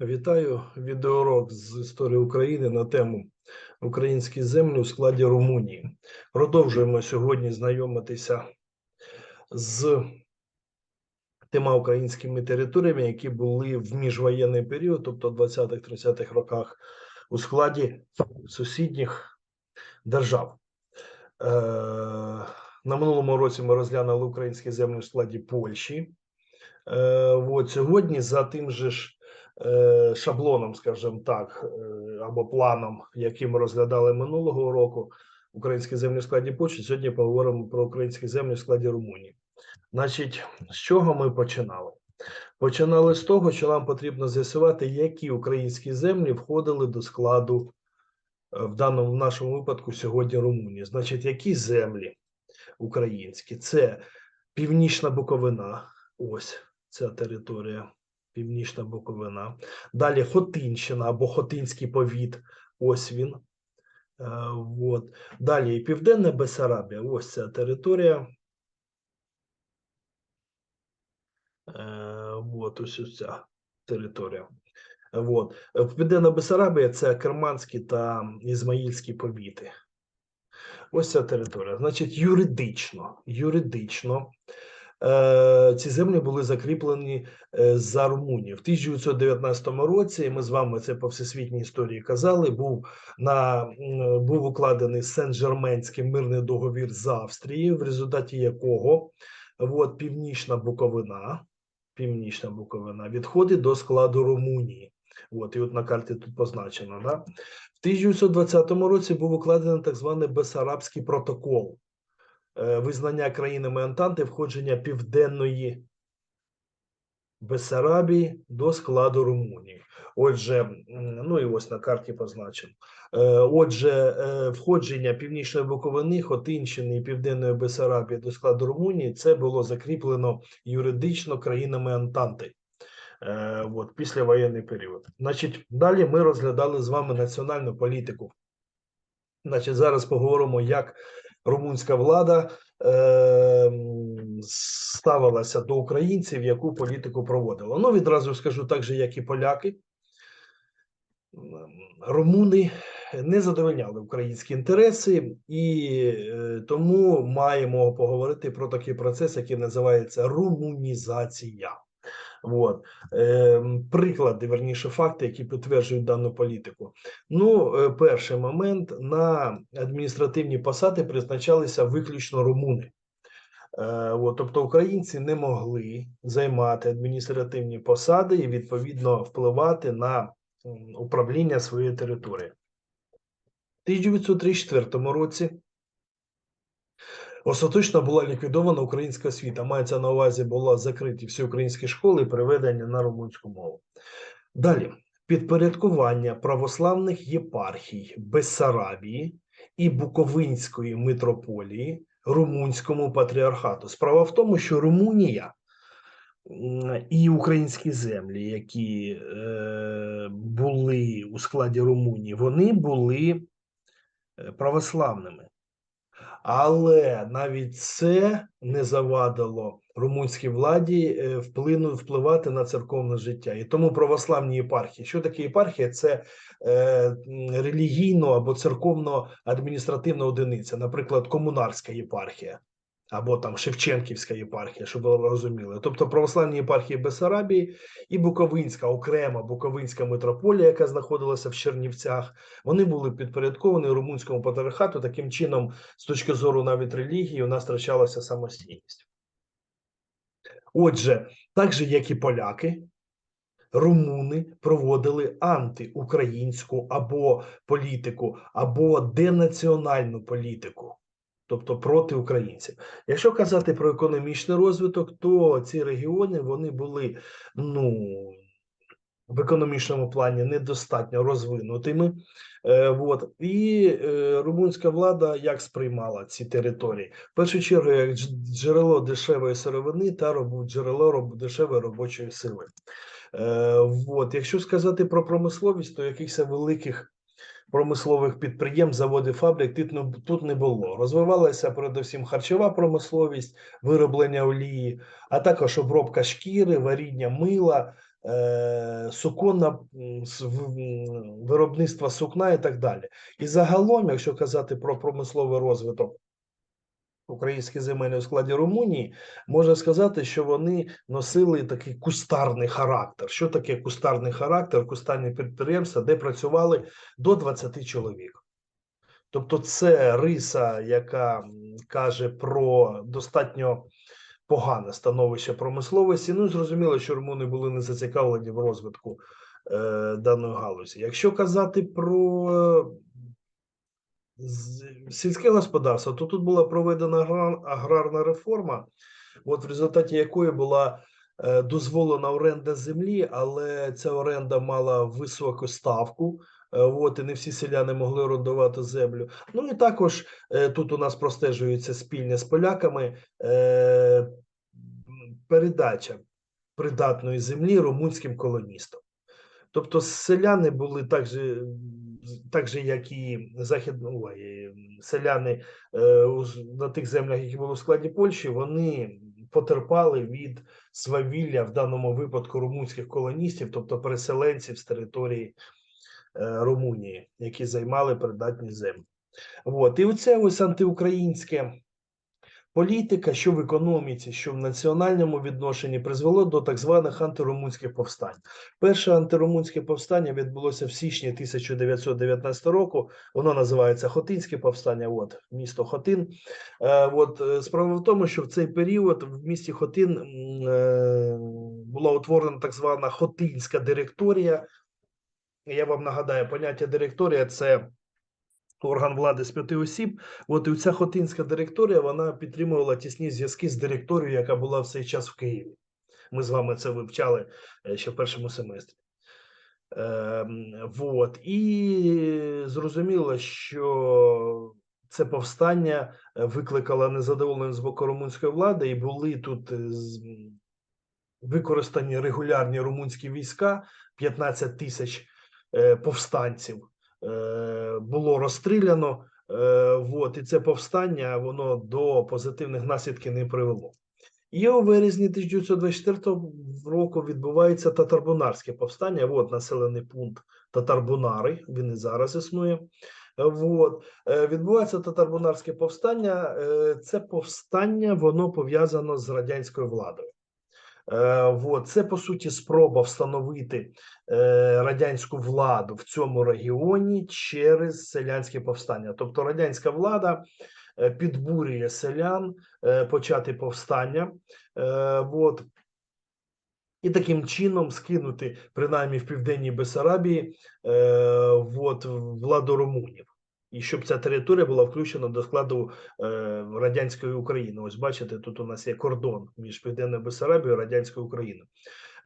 Вітаю відеоурок з історії України на тему Українські землі у складі Румунії. Продовжуємо сьогодні знайомитися з тима українськими територіями, які були в міжвоєнний період, тобто 20-30-х роках, у складі сусідніх держав. Е, На минулому році ми розглянули українські землі в складі Польщі. Е, От сьогодні за тим же ж шаблоном, скажімо так, е, або планом, який ми розглядали минулого року, українські землі в складі Польщі. Сьогодні поговоримо про українські землі в складі Румунії. Значить, з чого ми починали? Починали з того, що нам потрібно з'ясувати, які українські землі входили до складу е, в даному в нашому випадку сьогодні Румунії. Значить, які землі українські? Це Північна Буковина, ось ця територія, Північна Буковина. Далі Хотинщина або Хотинський повіт, ось він. Е, от. Далі Південна Бесарабія, ось ця територія. Е, от ось ось ця територія. От. Південна Бесарабія це Керманські та Ізмаїльські повіти. Ось ця територія. Значить, юридично, юридично ці землі були закріплені е, за Румунію. В 1919 році ми з вами це по всесвітній історії казали. Був на був укладений Сен-Жерменський мирний договір з Австрією, в результаті якого от, Північна Буковина, Північна Буковина відходить до складу Румунії. От, і от на карті тут позначено. Да? В 1920 році був укладений так званий Бесарабський протокол е, визнання країнами Антанти входження південної Бесарабії до складу Румунії. Отже, ну і ось на карті позначено. Е, Отже, е, входження Північної Буковини, Хотинщини і Південної Бесарабії до складу Румунії це було закріплено юридично країнами Антанти. Е, От, післявоєнний період. Значить, далі ми розглядали з вами національну політику. Значить, зараз поговоримо, як румунська влада е, ставилася до українців, яку політику проводила. Ну, відразу скажу так же, як і поляки. Румуни не задовольняли українські інтереси, і е, тому маємо поговорити про такий процес, який називається румунізація. От. Е, приклади, верніше, факти, які підтверджують дану політику. Ну, е, перший момент на адміністративні посади призначалися виключно румуни. Е, от, тобто українці не могли займати адміністративні посади і відповідно впливати на управління своєї території. В 1934 році Остаточно була ліквідована українська освіта. Мається на увазі, була закриті всі українські школи і переведення на румунську мову. Далі підпорядкування православних єпархій Бессарабії і Буковинської митрополії Румунському патріархату. Справа в тому, що Румунія і українські землі, які е, були у складі Румунії, вони були е, православними. Але навіть це не завадило румунській владі е, вплину впливати на церковне життя. І тому православні єпархії. Що таке єпархія? Це е, релігійно або церковно-адміністративна одиниця, наприклад, комунарська єпархія. Або там Шевченківська єпархія, щоб ви розуміли. Тобто православні єпархії Бесарабії і Буковинська, окрема Буковинська митрополія, яка знаходилася в Чернівцях, вони були підпорядковані румунському патріархату. Таким чином, з точки зору навіть релігії, у нас втрачалася самостійність. Отже, так же, як і поляки, румуни проводили антиукраїнську або політику, або денаціональну політику, тобто проти українців. Якщо казати про економічний розвиток, то ці регіони вони були ну, в економічному плані недостатньо розвинутими. Е, вот. І е, румунська влада як сприймала ці території? В першу чергу, як джерело дешевої сировини та роб- джерело роб- дешевої робочої сили. Е, вот. Якщо сказати про промисловість, то якихось великих промислових підприємств, заводів, фабрик тут тут не було. Розвивалася передусім харчова промисловість, вироблення олії, а також обробка шкіри, варіння мила, е, суконна виробництво сукна і так далі. І загалом, якщо казати про промисловий розвиток українських земель у складі Румунії, можна сказати, що вони носили такий кустарний характер. Що таке кустарний характер? Кустарні підприємства, де працювали до 20 чоловік. Тобто, це риса, яка каже про достатньо погане становище промисловості. Ну зрозуміло, що румуни були не зацікавлені в розвитку е, даної галузі. Якщо казати про сільське господарство, то тут була проведена аграрна реформа, от в результаті якої була е, дозволена оренда землі, але ця оренда мала високу ставку. е, От, і не всі селяни могли орендувати землю. Ну і також е, тут у нас простежується спільня з поляками передача придатної землі румунським колоністам. Тобто селяни були так же, так же як і західні ой, селяни е, на тих землях, які були у складі Польщі, вони потерпали від свавілля в даному випадку румунських колоністів, тобто переселенців з території е, Румунії, які займали придатні землі. От. І оце ось антиукраїнське політика, що в економіці, що в національному відношенні, призвело до так званих антирумунських повстань. Перше антирумунське повстання відбулося в січні 1919 року. Воно називається Хотинське повстання. От місто Хотин. Е, От е, справа в тому, що в цей період в місті Хотин е, була утворена так звана Хотинська директорія. Я вам нагадаю, поняття директорія це орган влади з п'яти осіб. От і ця Хотинська директорія вона підтримувала тісні зв'язки з директорією, яка була в цей час в Києві. Ми з вами це вивчали е, ще в першому семестрі. Ем, вот. І зрозуміло, що це повстання е, викликало незадоволення з боку румунської влади, і були тут е, використані регулярні румунські війська, 15 тисяч е, повстанців е, було розстріляно. Е, вот, і це повстання воно до позитивних наслідків не привело. І у вересні 1924 року відбувається татарбунарське повстання. От населений пункт Татарбунари, він і зараз існує. Е, Вот. Е, Відбувається татарбунарське повстання. Е, Це повстання воно пов'язано з радянською владою. Е, Вот. Це по суті спроба встановити е, радянську владу в цьому регіоні через селянське повстання. Тобто радянська влада е, підбурює селян почати повстання. Вот. І таким чином скинути, принаймні в південній Бесарабії, е, от, владу румунів. І щоб ця територія була включена до складу е, радянської України. Ось бачите, тут у нас є кордон між Південною Бесарабією і радянською Україною.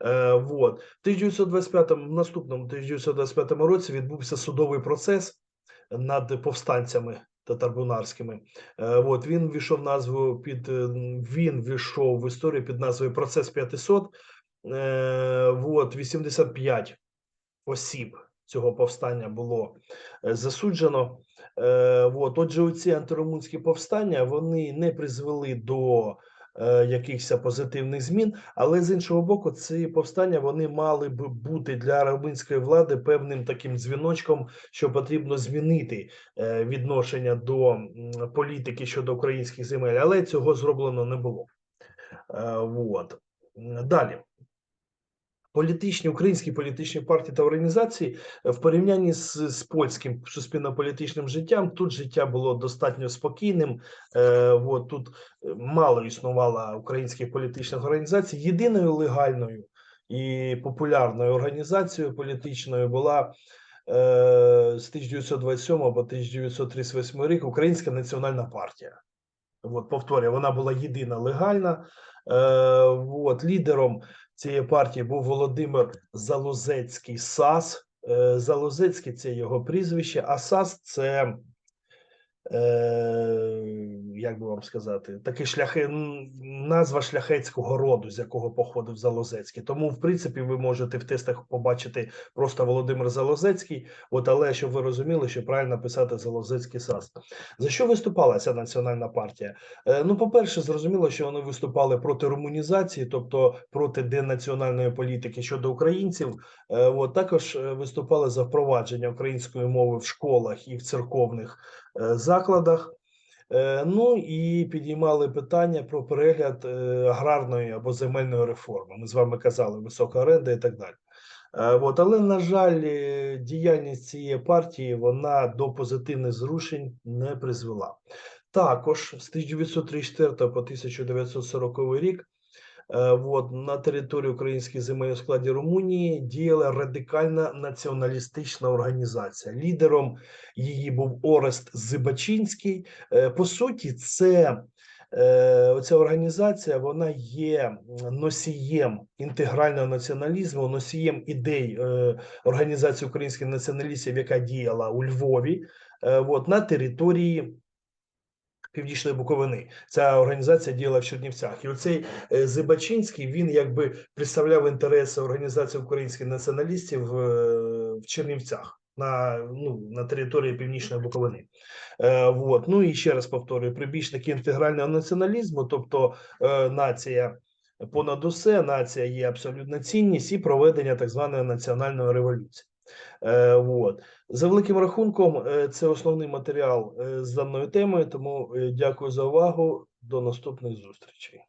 Е. В 1925, в наступному 1925 році відбувся судовий процес над повстанцями татарбунарськими. Е, от, він ввійшов назву під е, він ввійшов в історію під назвою Процес 500. Е, вот, 85 осіб цього повстання було е, засуджено. Е, от, отже, оці антирумунські повстання вони не призвели до е, якихось позитивних змін, але з іншого боку, ці повстання вони мали б бути для румунської влади певним таким дзвіночком, що потрібно змінити відношення до політики щодо українських земель, але цього зроблено не було. От. Далі. Політичні українські політичні партії та організації е, в порівнянні з, з польським суспільно-політичним життям тут життя було достатньо спокійним. Е, от, тут е, мало існувало українських політичних організацій. Єдиною легальною і популярною організацією політичною була е, з 1927 по 1938 рік Українська національна партія. От, повторюю, вона була єдина легальна. Е, от, лідером цієї партії був Володимир Залозецький САС. Залузецький Залозецький це його прізвище, а САС це е, як би вам сказати, такий шляхи, назва шляхетського роду, з якого походив Залозецький. Тому, в принципі, ви можете в тестах побачити просто Володимир Залозецький. От, але щоб ви розуміли, що правильно писати Залозецький САС. За що виступала ця національна партія? Е, Ну, по-перше, зрозуміло, що вони виступали проти румунізації, тобто проти денаціональної політики щодо українців. Е, От також е, виступали за впровадження української мови в школах і в церковних е, закладах. Е, Ну і підіймали питання про перегляд е, аграрної або земельної реформи. Ми з вами казали висока оренда і так далі. Е, От, але на жаль, діяльність цієї партії вона до позитивних зрушень не призвела. Також з 1934 по 1940 рік от, на території українських земель у складі Румунії діяла радикальна націоналістична організація. Лідером її був Орест Зибачинський. Е, По суті, це е, оця організація вона є носієм інтегрального націоналізму, носієм ідей е, організації українських націоналістів, яка діяла у Львові, е, от, на території. Північної Буковини ця організація діяла в Чернівцях, і оцей е, Зибачинський він якби представляв інтереси організації українських націоналістів в Чернівцях на ну на території Північної Буковини. Е, вот. Ну і ще раз повторюю: прибічники інтегрального націоналізму, тобто е, нація понад усе, нація є абсолютна цінність і проведення так званої національної революції. Е, вот. За великим рахунком, е, це основний матеріал е, з даною темою. Тому е, дякую за увагу. До наступних зустрічей.